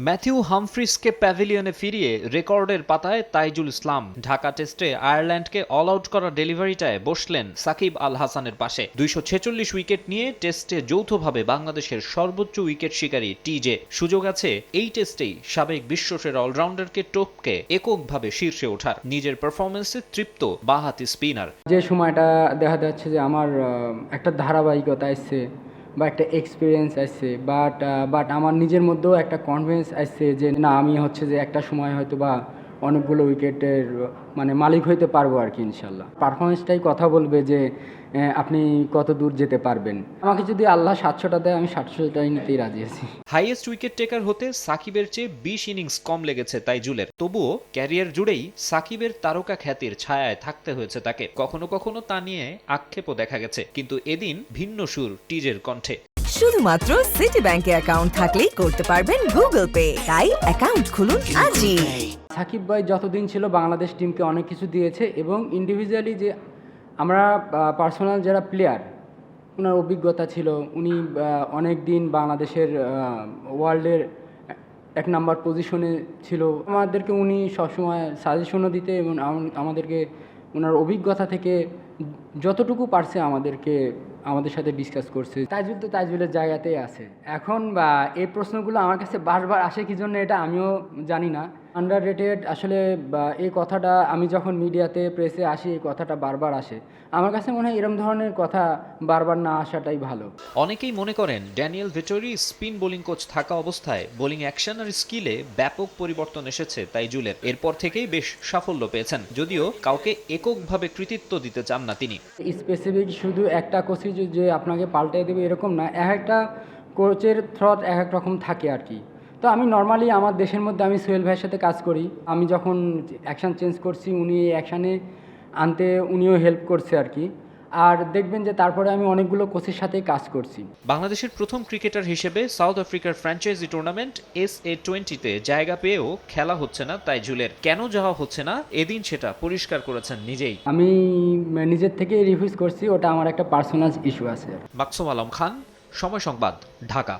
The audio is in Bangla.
ম্যাথিউ হামফ্রিসকে প্যাভিলিয়নে ফিরিয়ে রেকর্ডের পাতায় তাইজুল ইসলাম। ঢাকা টেস্টে আয়ারল্যান্ডকে অল আউট করা ডেলিভারিটায় বসলেন সাকিব আল হাসানের পাশে। দুইশো ছেচল্লিশ উইকেট নিয়ে টেস্টে যৌথভাবে বাংলাদেশের সর্বোচ্চ উইকেট শিকারী টিজে। সুযোগ আছে এই টেস্টেই সাবেক বিশ্বসেরা অলরাউন্ডারকে টপকে এককভাবে শীর্ষে ওঠার। নিজের পারফরমেন্সে তৃপ্ত বাহাতি স্পিনার। যে সময়টা দেখা যাচ্ছে যে আমার একটা ধারাবাহিকতা আসছে বা একটা এক্সপিরিয়েন্স আসছে বাট বাট আমার নিজের মধ্যেও একটা কনফিডেন্স আসছে যে, না, আমি হচ্ছে যে একটা সময় হয়তো বা অনেকগুলো উইকেটের মানে মালিক হইতে পারব আর কি ইনশাল্লাহ পারফরমেন্সটাই কথা বলবে যে আপনি কত দূর যেতে পারবেন। আমাকে যদি আল্লাহ সাতশোটা দেয়, আমি সাতশোটাই নিতেই রাজি আছি। হাইয়েস্ট উইকেট টেকার হতে সাকিবের চেয়ে বিশ ইনিংস কম লেগেছে তাইজুলের। তবুও ক্যারিয়ার জুড়েই সাকিবের তারকা খ্যাতির ছায়ায় থাকতে হয়েছে তাকে। কখনো কখনো তা নিয়ে আক্ষেপও দেখা গেছে। কিন্তু এদিন ভিন্ন সুর টিজের কণ্ঠে। শুধুমাত্র সিটি ব্যাংকে অ্যাকাউন্ট থাকলেই করতে পারবেন গুগল পে তাই অ্যাকাউন্ট খুলুন আজই। সাকিব ভাই যতদিন ছিল বাংলাদেশ টিমকে অনেক কিছু দিয়েছে এবং ইন্ডিভিজুয়ালি যে আমরা পার্সোনাল যারা প্লেয়ার ওনার অভিজ্ঞতা ছিল, উনি অনেক দিন বাংলাদেশের ওয়ার্ল্ডের এক নাম্বার পজিশনে ছিল। আমাদেরকে উনি সবসময় সাজেশনও দিতে এবং আমাদেরকে ওনার অভিজ্ঞতা থেকে যতটুকু পারছে আমাদেরকে আমাদের সাথে ডিসকাস করছে। তাজুল তো তাজুলের জায়গাতেই আছে। এখন বা এই প্রশ্নগুলো আমার কাছে বারবার আসে, কি জন্য এটা আমিও জানি না। আন্ডার রেটেড আসলে এই কথাটা আমি যখন মিডিয়াতে প্রেসে আসি এই কথাটা বারবার আসে। আমার কাছে মনে হয় এরম ধরনের কথা বারবার না আসাটাই ভালো। অনেকেই মনে করেন Daniel Vettori spin bowling coach থাকা অবস্থায় বোলিং অ্যাকশন আর স্কিলে ব্যাপক পরিবর্তন এসেছে তাই তাইজুলের এরপর থেকেই বেশ সাফল্য পেয়েছেন যদিও কাউকে এককভাবে কৃতিত্ব দিতে চান না তিনি। স্পেসিফিক শুধু একটা কোচই যে- যে আপনাকে পাল্টে দেবে এরকম না এক একটা কোচের থ্রট এক এক রকম থাকে আর কি। তো আমি নর্মালি আমার দেশের মধ্যে আমি সোহেল ভাইয়ের সাথে কাজ করি। আমি যখন অ্যাকশান চেঞ্জ করছি উনি এই অ্যাকশানে আনতে উনিও হেল্প করছে আর কি আর দেখবেন যে তারপরে আমি অনেকগুলো কোচের সাথে কাজ করছি। বাংলাদেশের প্রথম ক্রিকেটার হিসেবে সাউথ আফ্রিকার ফ্র্যাঞ্চাইজি টুর্নামেন্ট এস এ টোয়েন্টিতে জায়গা পেয়েও খেলা হচ্ছে না তাই তাইজুলের। কেন যাওয়া হচ্ছে না? এদিন সেটা পরিষ্কার করেছেন নিজেই। আমি নিজের থেকে রিভিউজ করছি ওটা আমার একটা পার্সোনাল ইস্যু আছে। মাকসুম আলম খান সময় সংবাদ ঢাকা।